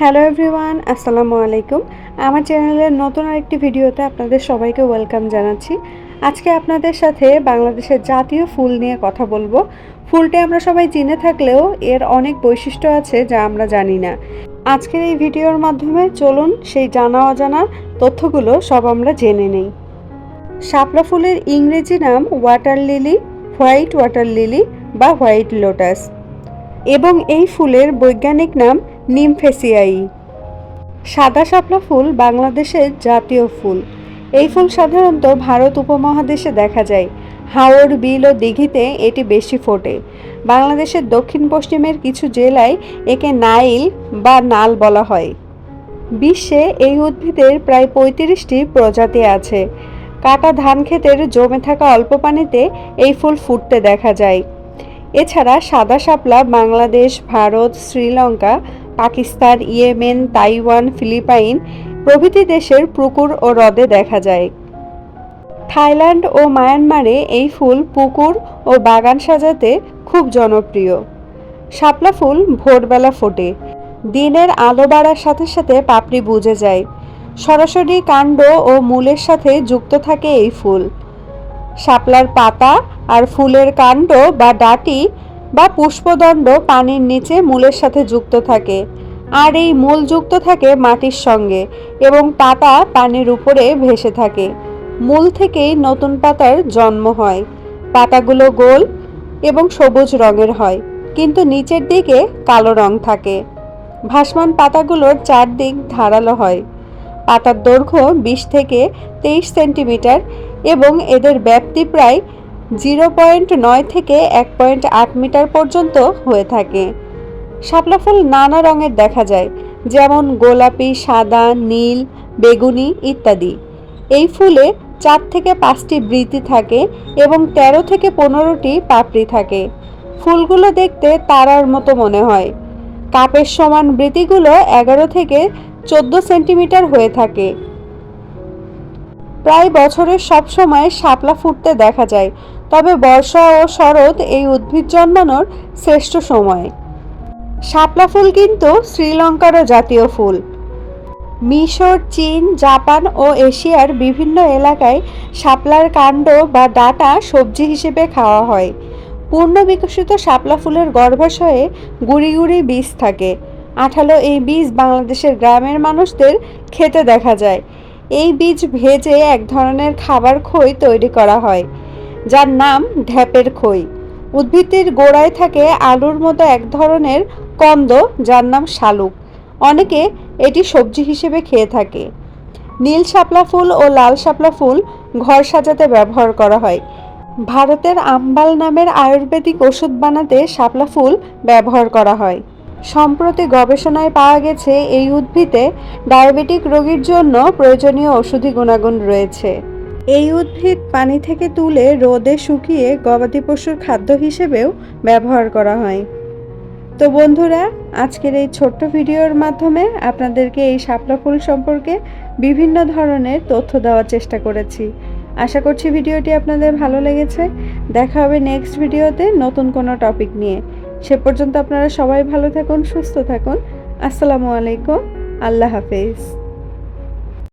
Hello everyone আসসালামু আলাইকুম। আমার চ্যানেলের নতুন আরেকটি ভিডিওতে আপনাদের সবাইকে ওয়েলকাম জানাচ্ছি। আজকে আপনাদের সাথে বাংলাদেশের জাতীয় ফুল নিয়ে কথা বলব। ফুলটি আমরা সবাই চিনে থাকলেও এর অনেক বৈশিষ্ট্য আছে যা আমরা জানি না। আজকের এই ভিডিওর মাধ্যমে চলুন সেই জানা অজানা তথ্যগুলো সব আমরা জেনে নেই। শাপলা ফুলের ইংরেজি নাম water lily white water lily বা হোয়াইট লোটাস এবং এই ফুলের বৈজ্ঞানিক নাম নিমফেসিয়াই। সাদা শাপলা ফুল বাংলাদেশের জাতীয় ফুল। এই ফুল সাধারণত ভারত উপমহাদেশে দেখা যায়। হাওড় বিল ও দিঘিতে এটি বেশি ফোটে। বাংলাদেশের দক্ষিণ পশ্চিমের কিছু জেলায় একে নাইল বা নাল বলা হয়। বিশ্বে এই উদ্ভিদের প্রায় পঁয়ত্রিশটি প্রজাতি আছে। কাটা ধান ক্ষেতের জমে থাকা অল্প পানিতে এই ফুল ফুটতে দেখা যায়। এছাড়া সাদা শাপলা Bangladesh, Bharat, Sri Lanka Pakistan, Yemen, Taiwan, Philippines প্রভৃতি দেশের পুকুর ও হ্রদে দেখা যায়। থাইল্যান্ড ও মায়ানমারে এই ফুল পুকুর ও বাগান সাজাতে খুব জনপ্রিয়। শাপলা ফুল ভোরবেলা ফোটে। দিনের আলো বাড়ার সাথে সাথে পাপড়ি বুঝে যায়। সরাসরি কাণ্ড ও মূলের সাথে যুক্ত থাকে এই ফুল। শাপলার পাতা আর ফুলের কাণ্ড বা ডাটি বা পুষ্পদণ্ড পানির নিচে মূলের সাথে যুক্ত থাকে। আর এই মূল যুক্ত থাকে মাটির সঙ্গে এবং পাতা পানির উপরে ভেসে থাকে। মূল থেকেই নতুন পাতার জন্ম হয়। পাতাগুলো গোল এবং সবুজ রঙের হয়, কিন্তু নিচের দিকে কালো রং থাকে। ভাসমান পাতাগুলোর চারদিক ধারালো হয়। পাতার দৈর্ঘ্য বিশ থেকে তেইশ সেন্টিমিটার এবং এদের ব্যাপ্তি প্রায় জিরো পয়েন্ট নয় থেকে এক পয়েন্ট আট মিটার পর্যন্ত হয়ে থাকে। শাপলা ফুল নানা রঙের দেখা যায়, যেমন গোলাপি, সাদা, নীল, বেগুনি ইত্যাদি। এই ফুলে চার থেকে পাঁচটি বৃতি থাকে এবং তেরো থেকে পনেরোটি পাপড়ি থাকে। ফুলগুলো দেখতে তারার মতো মনে হয়। কাপের সমান বৃতিগুলো এগারো থেকে চোদ্দ সেন্টিমিটার হয়ে থাকে। প্রায় বছরের সব সময় শাপলা ফুটতে দেখা যায় তবে বর্ষা ও শরৎ এই উদ্ভিদ জন্মানোর শ্রেষ্ঠ সময়। শাপলা ফুল কিন্তু শ্রীলঙ্কারও জাতীয় ফুল। মিশর, চীন, জাপান ও এশিয়ার বিভিন্ন এলাকায় শাপলার কাণ্ড বা ডাটা সবজি হিসেবে খাওয়া হয়। পূর্ণ বিকশিত শাপলা ফুলের গর্ভাশয়ে গুড়ি গুড়ি বীজ থাকে। আঠালো এই বীজ বাংলাদেশের গ্রামের মানুষদের খেতে দেখা যায়। এই বীজ ভেজে এক ধরনের খাবার খই তৈরি করা হয়। যার নাম ঢ্যাপের খই। উদ্ভিদটির গোড়ায় থাকে আলুর মতো এক ধরনের কন্দ যার নাম শালুক। অনেকে এটি সবজি হিসেবে খেয়ে থাকে। নীল শাপলা ফুল ও লাল শাপলা ফুল ঘর সাজাতে ব্যবহার করা হয়। ভারতের আম্বাল নামের আয়ুর্বেদিক ওষুধ বানাতে শাপলা ফুল ব্যবহার করা হয়। সম্প্রতি গবেষণায় পাওয়া গেছে, এই উদ্ভিদে ডায়াবেটিক রোগীর জন্য প্রয়োজনীয় ওষুধি গুণাগুণ রয়েছে। এই উদ্ভিদ পানি থেকে তুলে রোদে শুকিয়ে গবাদি পশুর খাদ্য হিসেবেও ব্যবহার করা হয়। তো বন্ধুরা, আজকের এই ছোট্ট ভিডিওর মাধ্যমে আপনাদেরকে এই শাপলা ফুল সম্পর্কে বিভিন্ন ধরনের তথ্য দেওয়ার চেষ্টা করেছি। আশা করছি ভিডিওটি আপনাদের ভালো লেগেছে। দেখা হবে নেক্সট ভিডিওতে নতুন কোনো টপিক নিয়ে। সে পর্যন্ত আপনারা সবাই ভালো থাকুন, সুস্থ থাকুন। আসসালামু আলাইকুম। আল্লাহ হাফেজ।